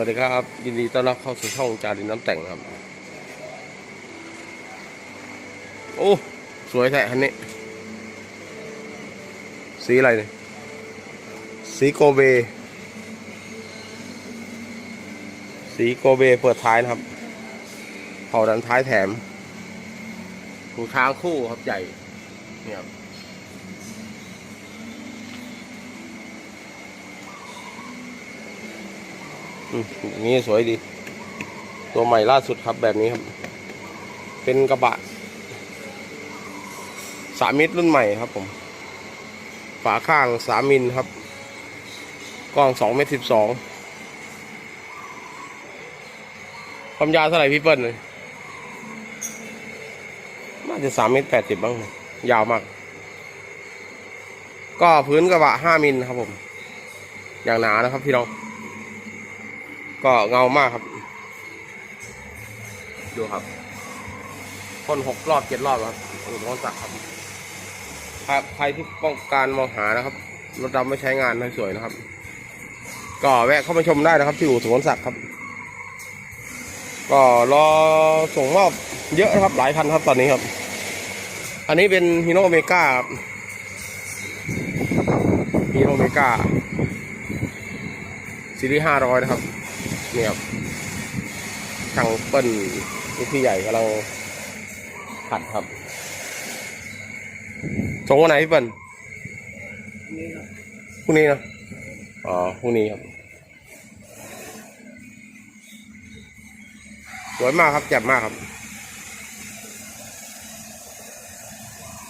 วัสดีครับ ยินดีต้อนรับเข้าสู่ช่องจารินน้ำแต่งครับ โอ้ สวยแท้คันนี้ สีอะไรเนี่ย สีโกเบ สีโกเบเปิดท้ายนะครับเผาดันท้ายแถมหูช้างคู่ครับใหญ่เนี่ยครับ อย่างนี้สวยดี ตัวใหม่ล่าสุดครับแบบนี้ครับ เป็นกระบะสามมิตรรุ่นใหม่ครับผม ฝาข้างสามมิลครับกล้องสองเมตรสิบสองความยาวเท่าไหร่พี่เปิ้ลเลยน่าจะสามเมตรแปดสิบบ้างนะยาวมาก ก็พื้นกระบะห้ามิลครับผม อย่างหนานะครับพี่น้อง ก็เงามากครับ ดูครับพ่นหกรอบเจ็ดรอบครับอุปกรณ์สักดิ์ครับครับใครที่ต้องการมองหานะครับรถดำไม่ใช้งานให้สวยนะครับ ก็แวะเข้ามาชมได้นะครับที่อู่สวนสักดิ์ครับ ก็รอส่งมอบเยอะนะครับ หลายคันครับตอนนี้ครับ อันนี้เป็นฮีโน่เมกาครับฮีโน่เมกาซีรีส์ห้าร้อยนะครับ เนี่ยครับช่างเปิ้ลนี่พี่ใหญ่กำลังขัดครับส่งวันไหนพี่เปิ้ลพรุ่งนี้นะอ๋อพรุ่งนี้ครับสวยมากครับแจ่มมากครับ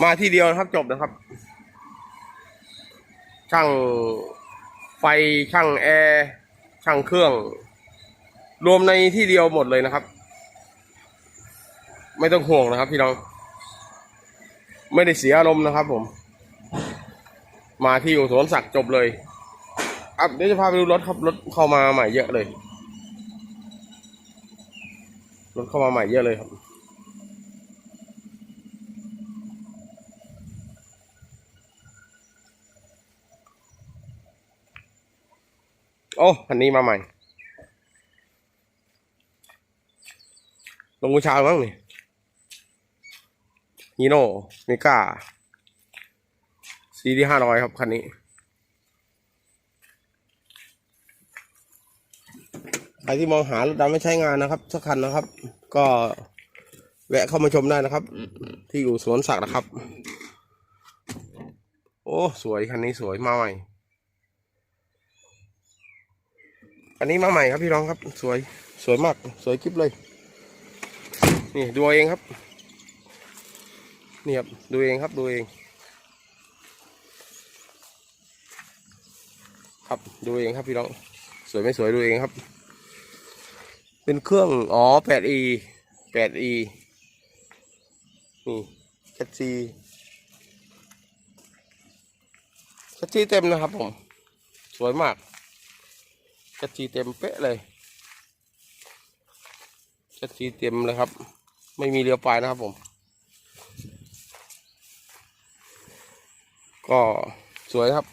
มาที่เดียวนะครับจบนะครับ ช่างไฟช่างแอร์ช่างเครื่อง รวมในที่เดียวหมดเลยนะครับ ไม่ต้องห่วงนะครับ พี่น้อง ไม่ได้เสียอารมณ์นะครับ ผม มาที่อู่สวนสักดิ์จบเลยอะเดี๋ยวจะพาไปดูรถครับรถเข้ามาใหม่เยอะเลย รถเข้ามาใหม่เยอะเลยครับโอ้คันนี้มาใหม่ ลงมือเช้างนี่ฮีโน่เมกาซีดีห้าร้อยครับ คันนี้ ใครที่มองหารถดำไม่ใช้งานนะครับ สักคันนะครับ ก็แวะเข้ามาชมได้นะครับ ที่อยู่สวนสักนะครับ โอ้ สวย คันนี้สวยมาใหม่อันนี้มาใหม่ครับพี่น้องครับ สวยสวยมาก สวยคลิปเลย นี่ดูเองครับ นี่ครับดูเองครับดูเอง ครับดูเองครับพี่น้อง สวยไม่สวยดูเองครับ เป็นเครื่องอ๋อ 8e 8e นี่แคทซีแคทซีเต็มนะครับผม สวยมากแคทซีเต็มเป๊ะเลยแคทซีเต็มเลยครับ ไม่มีเรียวปลายนะครับผม ก็สวยครับ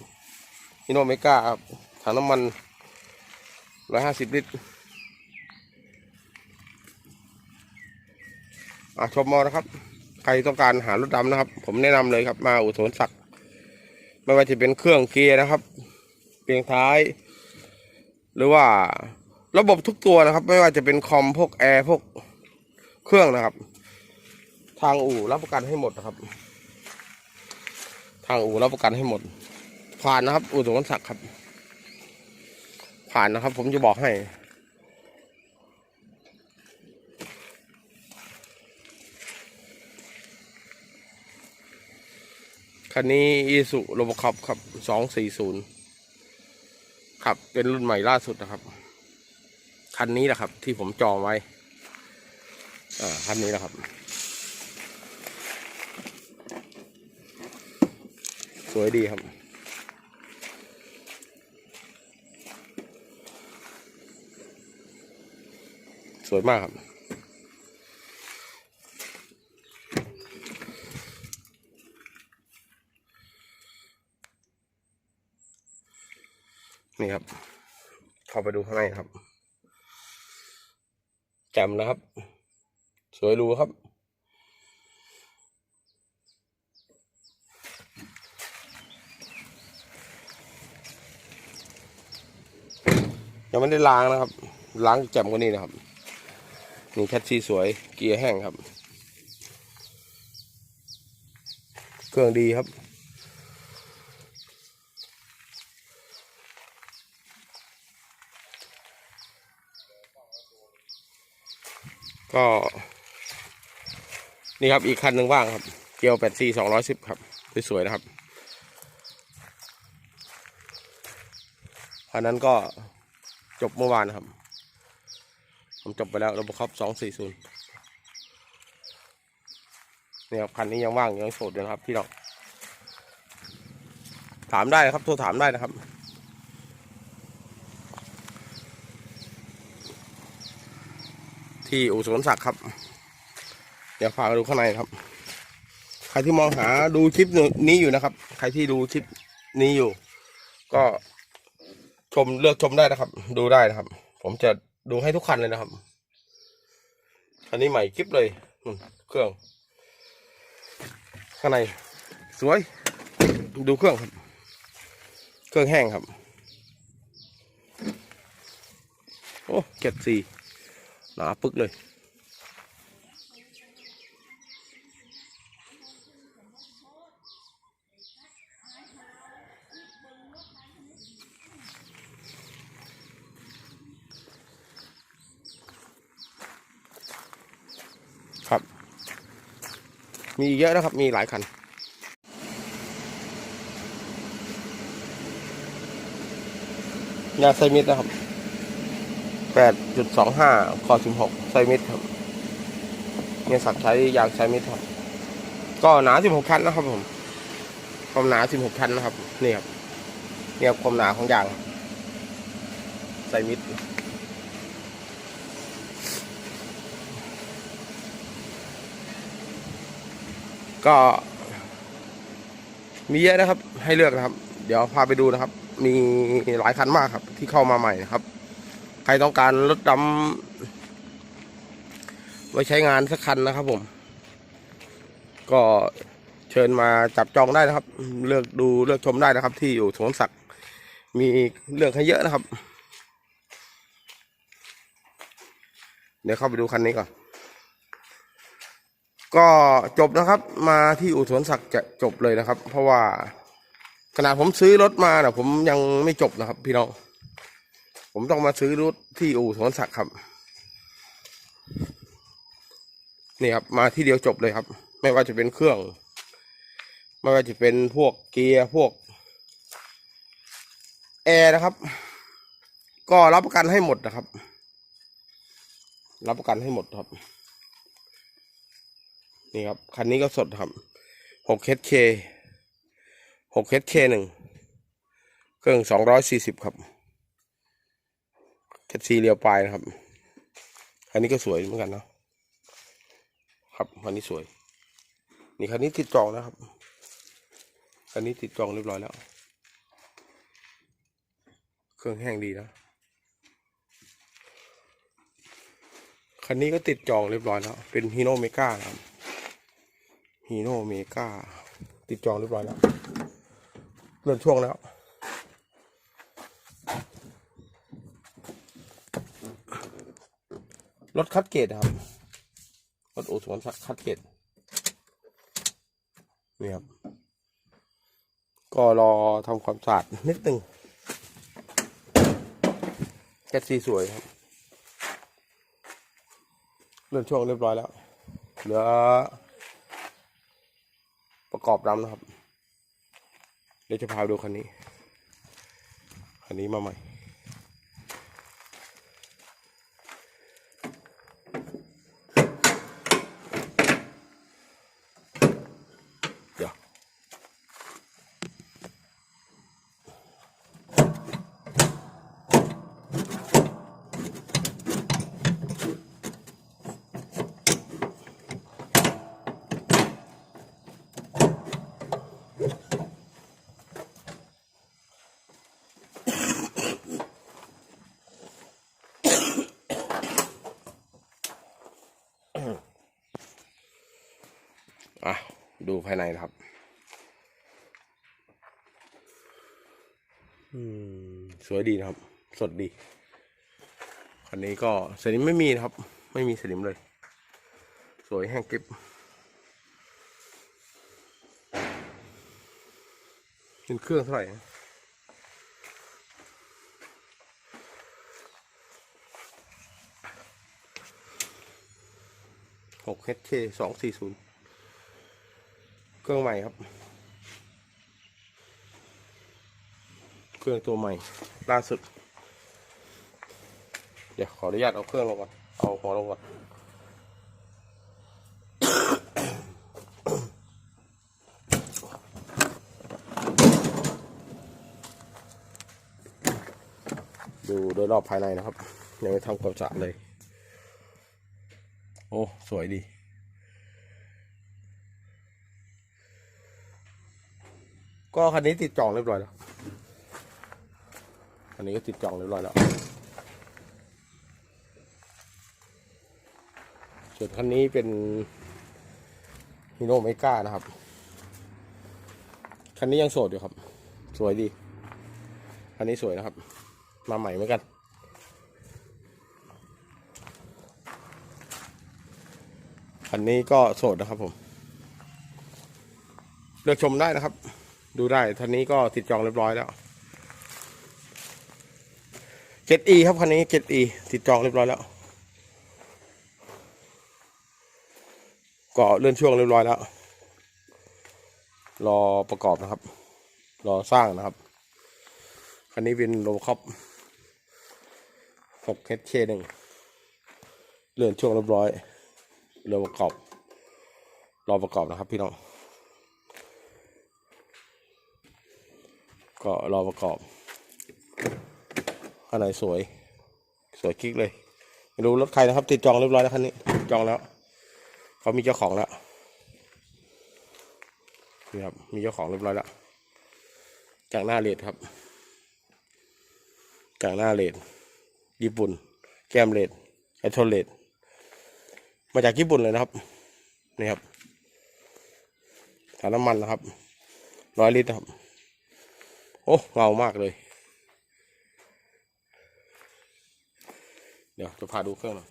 ฮิโนเมกาครับถังน้ำมันร้อยห้าสิบลิตรอะชมมอนะครับ ใครต้องการหารถดำนะครับ ผมแนะนำเลยครับ มาอุทนศักดิ์ไม่ว่าจะเป็นเครื่องเกียร์นะครับ เปลียงท้าย หรือว่าระบบทุกตัวนะครับ ไม่ว่าจะเป็นคอมพวกแอร์พวก เครื่องนะครับ ทางอู่รับประกันให้หมดนะครับ ทางอู่รับประกันให้หมด ผ่านนะครับ อู่สวนศักดิ์ครับ ผ่านนะครับ ผมจะบอกให้คันนี้อีสุโรบคอปครับสองสี่ศูนย์ครับ เป็นรุ่นใหม่ล่าสุดนะครับ คันนี้แหละครับ ที่ผมจองไว้ อ่าคันนี้แหละครับสวยดีครับ สวยมากครับ นี่ครับ เข้าไปดูข้างในครับจ่มนะครับ สวยรูครับ ยังไม่ได้ล้างนะครับ ล้างแจ่มกว่านี้นะครับนี่แคทซีสวยเกียร์แห้งครับ เครื่องดีครับก็ นี่ครับอีกคันหนึ่งว่างครับ เกียวแปดซีสองร้อยสิบครับ สวยๆนะครับคันนั้นก็จบเมื่อวานครับ ผมจบไปแล้วระบบครอบสองสี่ศูนย์นี่ครับคันนี้ยังว่างยังโสดอยู่นะครับพี่น้องถามได้นะครับโทรถามได้นะครับที่อู่สวนศักดิ์ครับ เดี๋ยวพาไปดูข้างในครับ ใครที่มองหาดูคลิปนี้อยู่นะครับ ใครที่ดูคลิปนี้อยู่ ก็ชมเลือกชมได้นะครับ ดูได้นะครับ ผมจะดูให้ทุกคันเลยนะครับคันนี้ใหม่คลิปเลยนู่นเครื่อง ข้างใน สวย ดูเครื่องครับ เครื่องแห้งครับโอ้เก็ดสี่หนาปึกเลย มีเยอะนะครับ มีหลายคันยาไซมิดนะครับแปดจุดสองห้าคอสิบหกไซมิดครับเนี่ยสักใช้ยางไซมิดครับ ก็หนาสิบหกชั้นนะครับผม ความหนาสิบหกชั้นนะครับ นี่ครับ เนี่ยครับความหนาของยางไซมิด ก็มีเยอะนะครับ ให้เลือกนะครับ เดี๋ยวพาไปดูนะครับ มีหลายคันมากครับ ที่เข้ามาใหม่นะครับ ใครต้องการรถดำไว้ใช้งานสักคันนะครับผม ก็เชิญมาจับจองได้นะครับ เลือกดูเลือกชมได้นะครับ ที่อยู่สวนสักดิ์มีเลือกให้เยอะนะครับ เดี๋ยวเข้าไปดูคันนี้ก่อน ก็จบนะครับ มาที่อู่สวนศักดิ์จะจบเลยนะครับ เพราะว่าขณะผมซื้อรถมานะผมยังไม่จบนะครับ พี่น้องผมต้องมาซื้อรถที่อู่สวนศักดิ์ครับนี่ครับ มาที่เดียวจบเลยครับ ไม่ว่าจะเป็นเครื่อง ไม่ว่าจะเป็นพวกเกียร์พวกแอร์นะครับ ก็รับประกันให้หมดนะครับ รับประกันให้หมดครับ นี่ครับ คันนี้ก็สดครับหกเคหกเคหนึ่งเครื่องสองร้อยสี่สิบครับเคซีเรียวปลายนะครับคันนี้ก็สวยเหมือนกันเนาะครับคันนี้สวย นี่คันนี้ติดจองนะครับคันนี้ติดจองเรียบร้อยแล้ว เครื่องแห้งดีนะคันนี้ก็ติดจองเรียบร้อยแล้ว เป็นฮีโนเมกาครับ ฮีโนเมกาติดจองเรียบร้อยแล้วเริ่มช่วงแล้วรถคัดเกตครับรถโอสวนสักคัดเกตนี่ครับ ก็รอทำความสะอาดนิดหนึ่งแกสซีสวยครับเริ่มช่วงเรียบร้อยแล้วเหลือ ประกอบดำนะครับ เดี๋ยวจะพาดูคันนี้ คันนี้มาใหม่ อะ ดูภายในครับ อืม สวยดีนะครับ สดดี คันนี้ก็สนิมไม่มีนะครับ ไม่มีสนิมเลย สวยแห้งกริบเป็นเครื่องเท่าไหร่หกเฮดเคสองสี่ศูนย์ เครื่องใหม่ครับ เครื่องตัวใหม่ ล่าสุด เดี๋ยวขออนุญาตเอาเครื่องลงก่อน เอาหัวลงก่อนดูโดยรอบภายในนะครับ ยังไม่ทำความสะอาดเลย โอ้ สวยดี ก็คันนี้ติดจองเรียบร้อยแล้วคันนี้ก็ติดจองเรียบร้อยแล้วส่วนคันนี้เป็นฮิโนเมกานะครับ คันนี้ยังโสดอยู่ครับ สวยดี คันนี้สวยนะครับ มาใหม่เหมือนกันคันนี้ก็โสดนะครับผม เลือกชมได้นะครับ ดูได้คันนี้ก็ติดจองเรียบร้อยแล้วเจ็ดอีครับคันนี้เจ็ดอีติดจองเรียบร้อยแล้วก็เลื่อนช่วงเรียบร้อยแล้ว รอประกอบนะครับ รอสร้างนะครับ คันนี้เป็นโลคอปหกเฮดเคหนึ่งเลื่อนช่วงเรียบร้อยเริ่มประกอบ รอประกอบนะครับพี่น้อง ก็รอประกอบข้างในสวย สวยคลิกเลย ไม่รู้รถใครนะครับ ติดจองเรียบร้อยแล้วคันนี้ จองแล้ว เขามีเจ้าของแล้วนี่ครับ มีเจ้าของเรียบร้อยแล้ว จากหน้าเลดครับ จากหน้าเลดญี่ปุ่น แก้มเลดไอโทนเลดมาจากญี่ปุ่นเลยนะครับ นี่ครับถังน้ำมันนะครับร้อยลิตรครับ โอ้เงามากเลย เดี๋ยวจะพาดูเครื่องหน่อย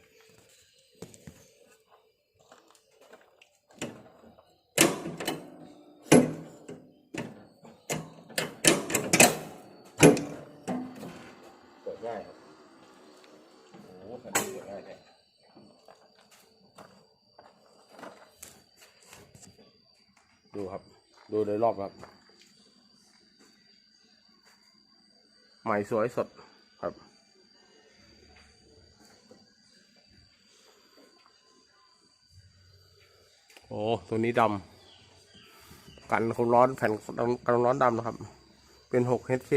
เปิดง่ายครับโอ้โหคันนี้เปิดง่ายแท้ดูครับ ดูโดยรอบครับ ใหม่สวยสดครับโอ้ตัวนี้ดำกันความร้อนแผ่นกันความร้อนดำนะครับ เป็น6 HK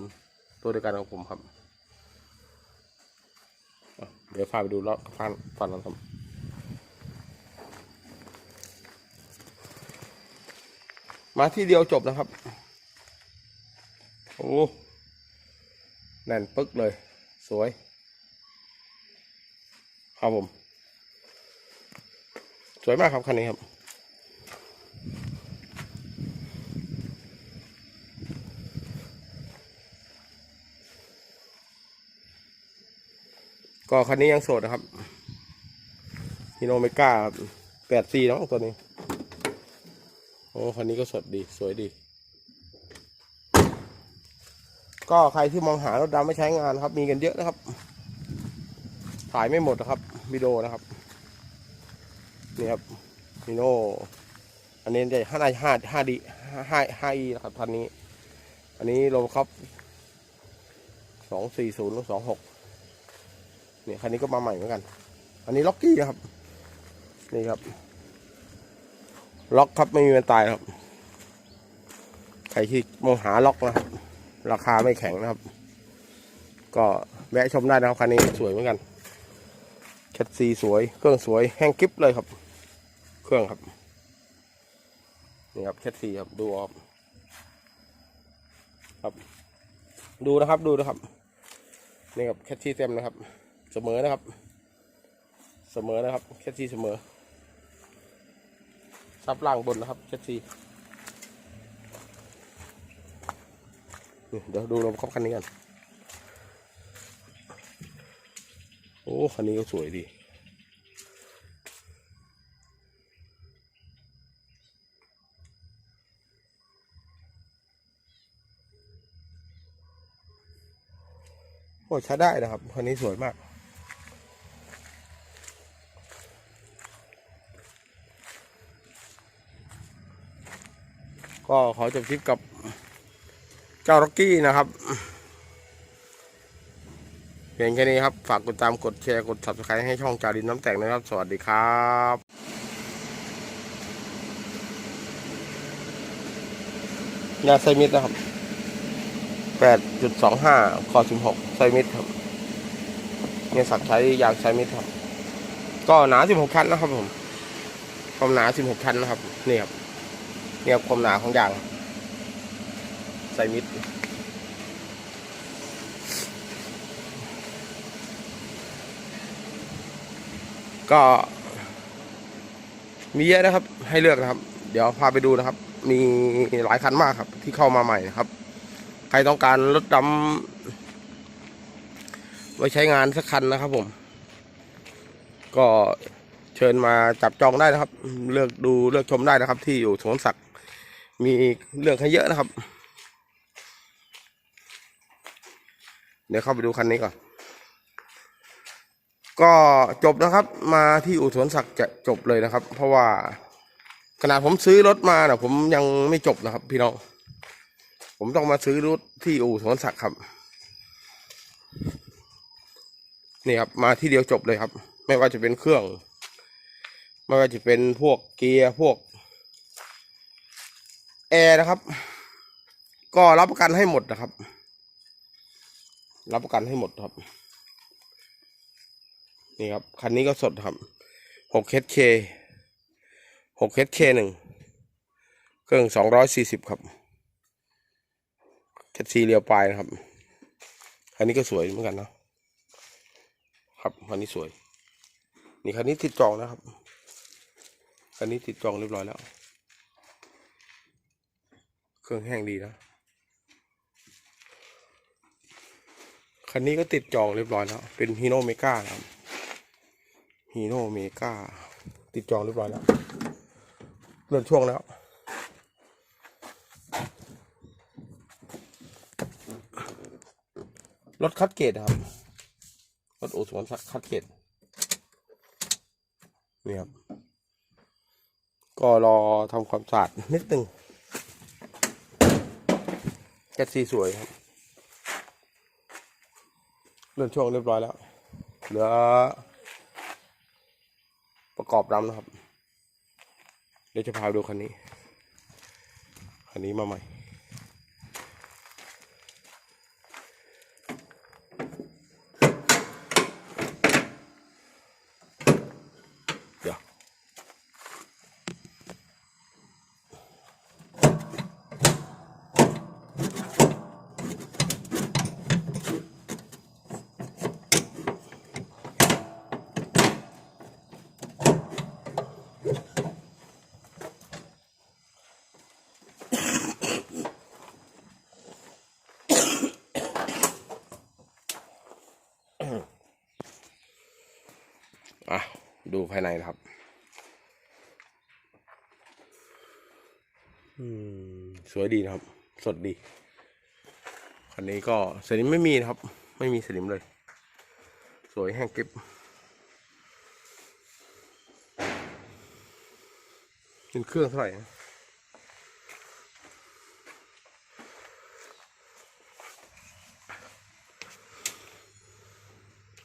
240ตัวเดียวกันของผมครับ เดี๋ยวพาไปดูรอบฟันฟันกันครับมาที่เดียวจบนะครับ โอ้ น่นปึ๊กเลย สวย ครับผม สวยมากครับคันนี้ครับ ก็คันนี้ยังโสดนะครับฮิโนเมก้าแปดซีน้องตัวนี้ โอ้คันนี้ก็สดดี สวยดี ก็ใครที่มองหารถดำไม่ใช้งานครับ มีกันเยอะนะครับ ถ่ายไม่หมดนะครับวิดีโอนะครับนี่ครับมิโนอันนี้จะห้าห้าห้าดีห้าห้าอีนะครับคันนี้ อันนี้โลครับสองสี่ศูนย์สองหกนี่คันนี้ก็มาใหม่เหมือนกัน อันนี้ล็อกกี้นะครับ นี่ครับ ล็อกครับไม่มีวันตายครับ ใครที่มองหาล็อกนะครับ ราคาไม่แข็งนะครับ ก็แวะชมได้นะครับคันนี้สวยเหมือนกันแคทซีสวย เครื่องสวยแห้งกริบเลยครับ เครื่องครับนี่ครับแคทซีครับดูออกครับดูนะครับดูนะครับนี่ครับแคทซีเต็มนะครับ เสมอนะครับ เสมอนะครับแคทซีเสมอซับล่างบนนะครับเจ็ดซี เดี๋ยวดูลมครอบคันนี้กันโอ้คันนี้ก็สวยดีโอ้ใช้ได้นะครับคันนี้สวยมากก็ขอจบคลิปกับ เจ้าร็อกกี้นะครับเพียงแค่นี้ครับ ฝากกดตามกดแชร์กด subscribe ให้ช่องจารินน้ำแต่งนะครับ สวัสดีครับยาไซมิดนะครับแปดจุดสองห้าคอสิบหกไซมิดครับเนี่ยสักใช้ยางไซมิดครับ ก็หนาสิบหกชั้นนะครับผมความหนาสิบหกชั้นนะครับ นี่ครับเนี่ยความหนาของยาง ไซมิดก็มีเยอะนะครับ ให้เลือกนะครับ เดี๋ยวพาไปดูนะครับ มีหลายคันมากครับ ที่เข้ามาใหม่นะครับ ใครต้องการรถดำไว้ใช้งานสักคันนะครับผม ก็เชิญมาจับจองได้นะครับ เลือกดูเลือกชมได้นะครับ ที่อยู่สวนสัตว์มีเรื่องให้เยอะนะครับ เดี๋ยวเข้าไปดูคันนี้ก่อน ก็จบนะครับ มาที่อู่สวนสักดิ์จะจบเลยนะครับ เพราะว่าขนาดผมซื้อรถมาเนะผมยังไม่จบนะครับ พี่น้อง ผมต้องมาซื้อรถที่อู่สวนสักดิ์ครับ นี่ครับ มาที่เดียวจบเลยครับ ไม่ว่าจะเป็นเครื่อง ไม่ว่าจะเป็นพวกเกียร์พวกแอร์นะครับ ก็รับประกันให้หมดนะครับ รับประกันให้หมดครับ นี่ครับ คันนี้ก็สดครับหก HK หก HK หนึ่งเครื่องสองร้อยสี่สิบครับแคทซีเรียวปลายนะครับ คันนี้ก็สวยเหมือนกันนะครับคันนี้สวย นี่คันนี้ติดจองนะครับ คันนี้ติดจองเรียบร้อยแล้ว เครื่องแห้งดีนะ คันนี้ก็ติดจองเรียบร้อยแล้ว เป็นฮีโนเมกาครับฮีโนเมกาติดจองเรียบร้อยแล้วเลื่อนช่วงแล้ว รถคัดเกตครับ รถโอสวนคัดเกตนี่ครับ ก็รอทำความสะอาดนิดนึงแคทซีสวยครับ เลื่อนช่วงเรียบร้อยแล้ว เหลือ ประกอบรำนะครับ เดี๋ยวจะพาดูคันนี้ คันนี้มาใหม่ อะ ดูภายในนะครับ อืม สวยดีนะครับ สดดี คันนี้ก็สนิมไม่มีนะครับ ไม่มีสนิมเลย สวยแห้งกริบเป็นเครื่องเท่าไหร่นะ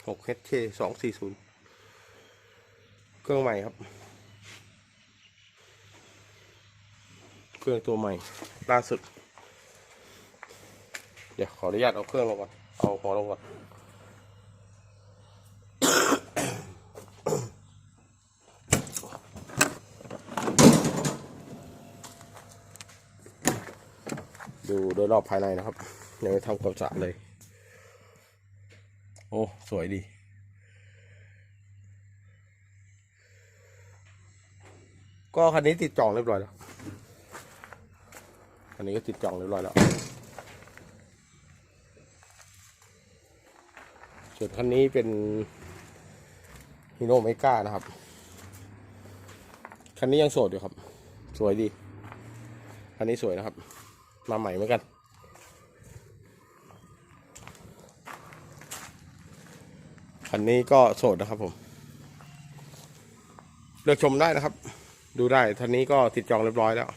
หกเฮดเคสองสี่ศูนย์ เครื่องใหม่ครับ เครื่องตัวใหม่ ล่าสุด เดี๋ยวขออนุญาตเอาเครื่องลงก่อน เอาหัวลงก่อนดูโดยรอบภายในนะครับ ยังไม่ทำความสะอาดเลย โอ้ สวยดี ก็คันนี้ติดจองเรียบร้อยแล้วคันนี้ก็ติดจองเรียบร้อยแล้วส่วนคันนี้เป็นฮิโนเมกานะครับ คันนี้ยังโสดอยู่ครับ สวยดี คันนี้สวยนะครับ มาใหม่เหมือนกัน คันนี้ก็โสดนะครับผม เลือกชมได้นะครับ ดูได้คันนี้ก็ติดจองเรียบร้อยแล้ว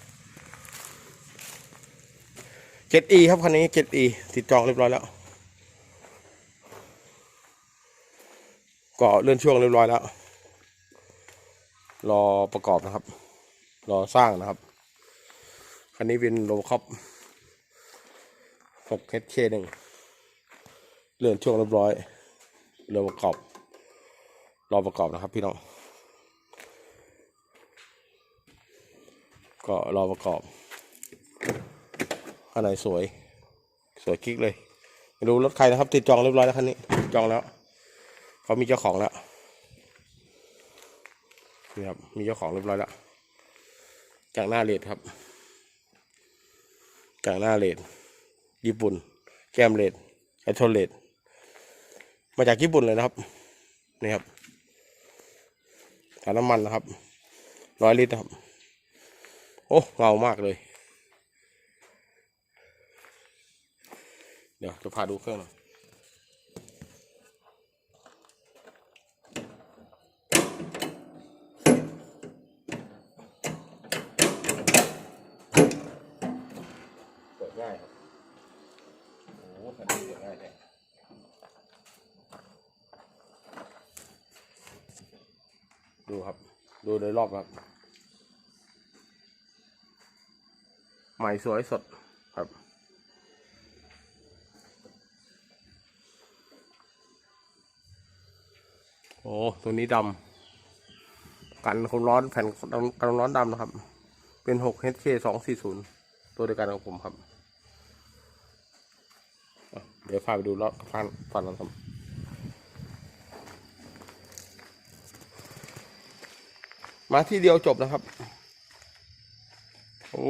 เจ็ดอีครับคันนี้เจ็ดอีติดจองเรียบร้อยแล้วก็เลื่อนช่วงเรียบร้อยแล้ว รอประกอบนะครับ รอสร้างนะครับ คันนี้เป็นโลคอป6 HK หนึ่งเลื่อนช่วงเรียบร้อย รอประกอบ รอประกอบนะครับพี่น้อง ก็รอประกอบอันไหนสวย สวยกิ๊กเลยไม่รู้รถใครนะครับ ติดจองเรียบร้อยแล้วคันนี้ จองแล้วเขามีเจ้าของแล้วนี่ครับมีเจ้าของเรียบร้อยแล้วจากหน้าเลดครับ จากหน้าเลดญี่ปุ่น แก้มเลดไอโทนเลดมาจากญี่ปุ่นเลยนะครับนี่ครับถังน้ำมันนะครับร้อยลิตรครับ โอ้เงามากเลย เดี๋ยวจะพาดูเครื่องหน่อยเปิดง่ายครับโอ้โหคันนี้เปิดง่ายแท้ดูครับ ดูโดยรอบครับ ใหม่สวยสดครับ โอ้ตัวนี้ดำกันความร้อนแผ่นกันความร้อนดำนะครับ เป็น6 HK 240ตัวเดียวกันของผมครับ เดี๋ยวพาไปดูรอบฟันฟันนะครับมาที่เดียวจบนะครับ โอ้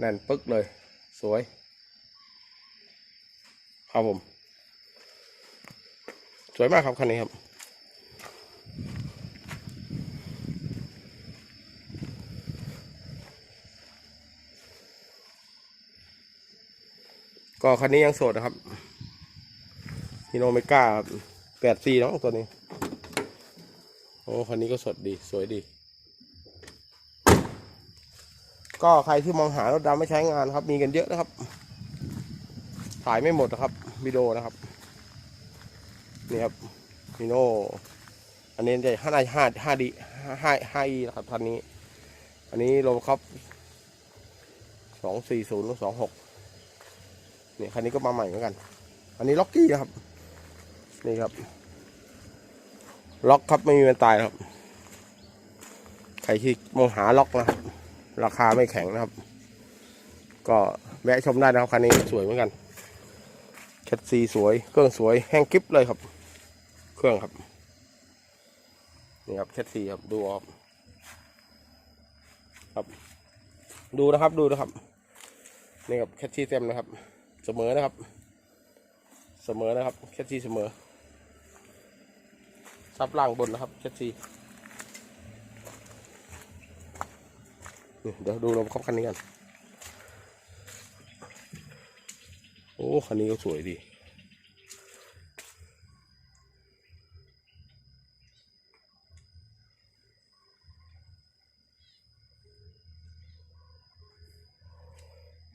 แน่นปึ๊กเลย สวย ครับผม สวยมากครับคันนี้ครับก็คันนี้ยังโสดนะครับฮิโนเมก้าแปดสี่น้องตัวนี้ โอ้ คันนี้ก็สดดี สวยดี ก็ใครที่มองหารถดำไม่ใช้งานครับ มีกันเยอะนะครับ ถ่ายไม่หมดนะครับวิดีโอนะครับ นี่ครับมิโนอันนี้จะห้าห้าห้าดีห้าห้าอีนะครับทันนี้ อันนี้โลครับสองสี่ศูนย์สองหกนี่คันนี้ก็มาใหม่เหมือนกัน อันนี้ล็อกกี้นะครับ นี่ครับ ล็อกครับไม่มีวันตายครับ ใครที่มองหาล็อกนะครับ ราคาไม่แข็งนะครับ ก็แวะชมได้นะครับคันนี้สวยเหมือนกันแคทซีสวย เครื่องสวยแห้งกริบเลยครับ เครื่องครับนี่ครับแคทซีครับดูออกครับ ดูนะครับดูนะครับนี่ครับแคทซีเต็มนะครับ เสมอนะครับ เสมอนะครับแคทซีเสมอซับล่างบนนะครับแคทซี เดี๋ยวดูลมครอบคันนี้กัน โอ้ คันนี้ก็สวยดี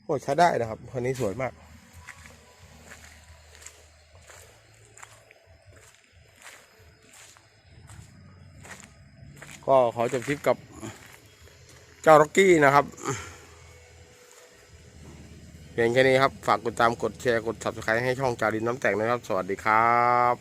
โอ้ใช้ได้นะครับ คันนี้สวยมากก็ขอจบคลิปกับ เจ้าร็อกกี้นะครับเพียงแค่นี้ครับ ฝากกดตามกดแชร์ กด subscribe ให้ช่องจารินน้ำแตกนะครับ สวัสดีครับ